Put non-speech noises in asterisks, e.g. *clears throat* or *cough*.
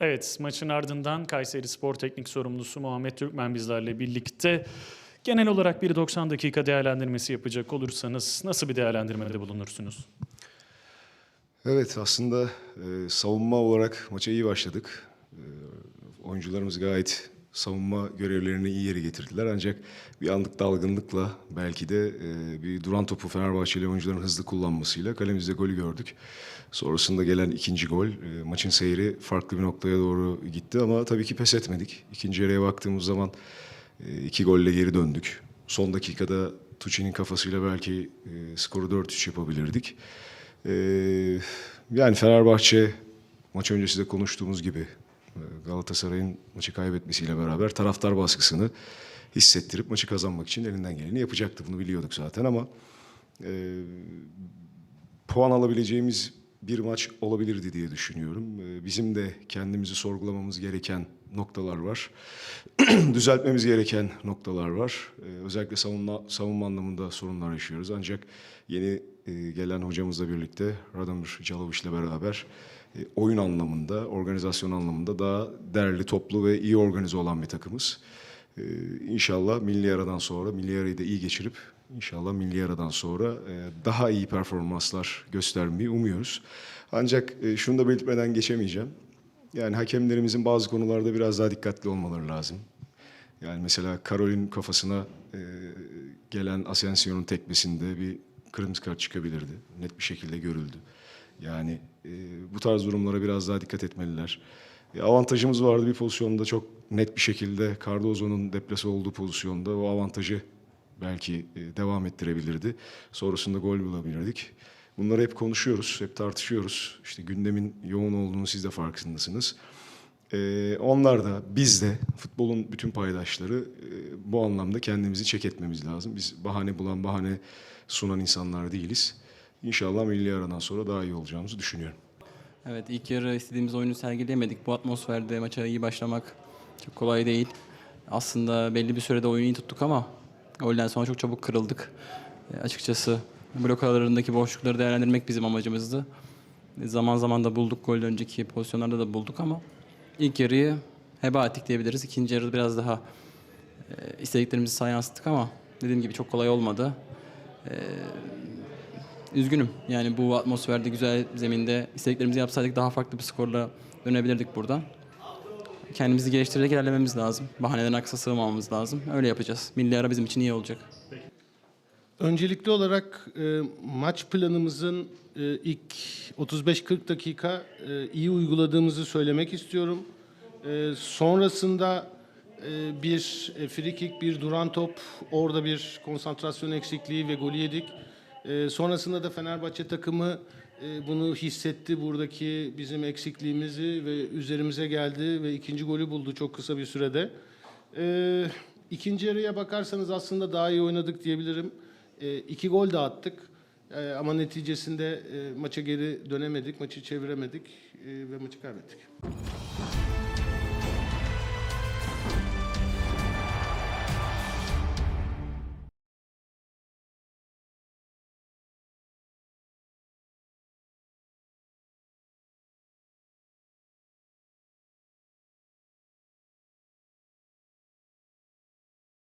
Evet, maçın ardından Kayseri Spor Teknik Sorumlusu Muhammed Türkmen bizlerle birlikte. Genel olarak bir 90 dakika değerlendirmesi yapacak olursanız nasıl bir değerlendirmede bulunursunuz? Evet aslında e, savunma olarak maça iyi başladık. E, oyuncularımız gayet savunma görevlerini iyi yere getirdiler. Ancak bir anlık dalgınlıkla belki de e, bir duran topu Fenerbahçeli oyuncuların hızlı kullanmasıyla kalemizde golü gördük. Sonrasında gelen ikinci gol e, maçın seyri farklı bir noktaya doğru gitti ama tabii ki pes etmedik. İkinci yarıya baktığımız zaman e, iki golle geri döndük. Son dakikada Tucci'nin kafasıyla belki e, skoru 4-3 yapabilirdik. Ee, yani Fenerbahçe maç öncesi de konuştuğumuz gibi e, Galatasaray'ın maçı kaybetmesiyle beraber taraftar baskısını hissettirip maçı kazanmak için elinden geleni yapacaktı. Bunu biliyorduk zaten ama e, puan alabileceğimiz bir maç olabilirdi diye düşünüyorum. E, bizim de kendimizi sorgulamamız gereken noktalar var. *clears throat* Düzeltmemiz gereken noktalar var. E, özellikle savunma, savunma anlamında sorunlar yaşıyoruz. Ancak yeni e, gelen hocamızla birlikte Radomir Calovic ile beraber e, oyun anlamında, organizasyon anlamında daha değerli, toplu ve iyi organize olan bir takımız. Ee, inşallah milli aradan sonra, milli arayı da iyi geçirip inşallah milli aradan sonra e, daha iyi performanslar göstermeyi umuyoruz. Ancak e, şunu da belirtmeden geçemeyeceğim. Yani hakemlerimizin bazı konularda biraz daha dikkatli olmaları lazım. Yani mesela Karol'ün kafasına e, gelen Asensio'nun tekmesinde bir kırmızı kart çıkabilirdi. Net bir şekilde görüldü. Yani bu tarz durumlara biraz daha dikkat etmeliler. Avantajımız vardı bir pozisyonda çok net bir şekilde Cardozo'nun deplase olduğu pozisyonda o avantajı belki e, devam ettirebilirdi. Sonrasında gol bulabilirdik. Bunları hep konuşuyoruz, hep tartışıyoruz. İşte gündemin yoğun olduğunu siz de farkındasınız. Ee, onlar da biz de futbolun bütün paydaşları e, bu anlamda kendimizi çek etmemiz lazım. Biz bahane bulan, bahane sunan insanlar değiliz. İnşallah milli aradan sonra daha iyi olacağımızı düşünüyorum. Evet ilk yarı istediğimiz oyunu sergileyemedik. Bu atmosferde maça iyi başlamak çok kolay değil. Aslında belli bir sürede oyunu iyi tuttuk ama golden sonra çok çabuk kırıldık. E, açıkçası blok aralarındaki boşlukları değerlendirmek bizim amacımızdı. E, zaman zaman da bulduk. Gol önceki pozisyonlarda da bulduk ama ilk yarıyı heba ettik diyebiliriz. İkinci yarı biraz daha e, istediklerimizi sahaya yansıttık ama dediğim gibi çok kolay olmadı. Üzgünüm. Yani bu atmosferde, güzel zeminde istediklerimizi yapsaydık daha farklı bir skorla dönebilirdik buradan. Kendimizi geliştirerek ilerlememiz lazım. Bahanelerin aksına sığmamamız lazım. Öyle yapacağız. Milli ara bizim için iyi olacak. Öncelikli olarak e, maç planımızın e, ilk 35-40 dakika e, iyi uyguladığımızı söylemek istiyorum. E, sonrasında e, bir e, free kick, bir duran top, orada bir konsantrasyon eksikliği ve golü yedik. E, sonrasında da Fenerbahçe takımı e, bunu hissetti buradaki bizim eksikliğimizi ve üzerimize geldi ve ikinci golü buldu çok kısa bir sürede. E, ikinci yarıya bakarsanız aslında daha iyi oynadık diyebilirim. E, iki gol de attık. E, ama neticesinde e, maça geri dönemedik, maçı çeviremedik e, ve maçı kaybettik.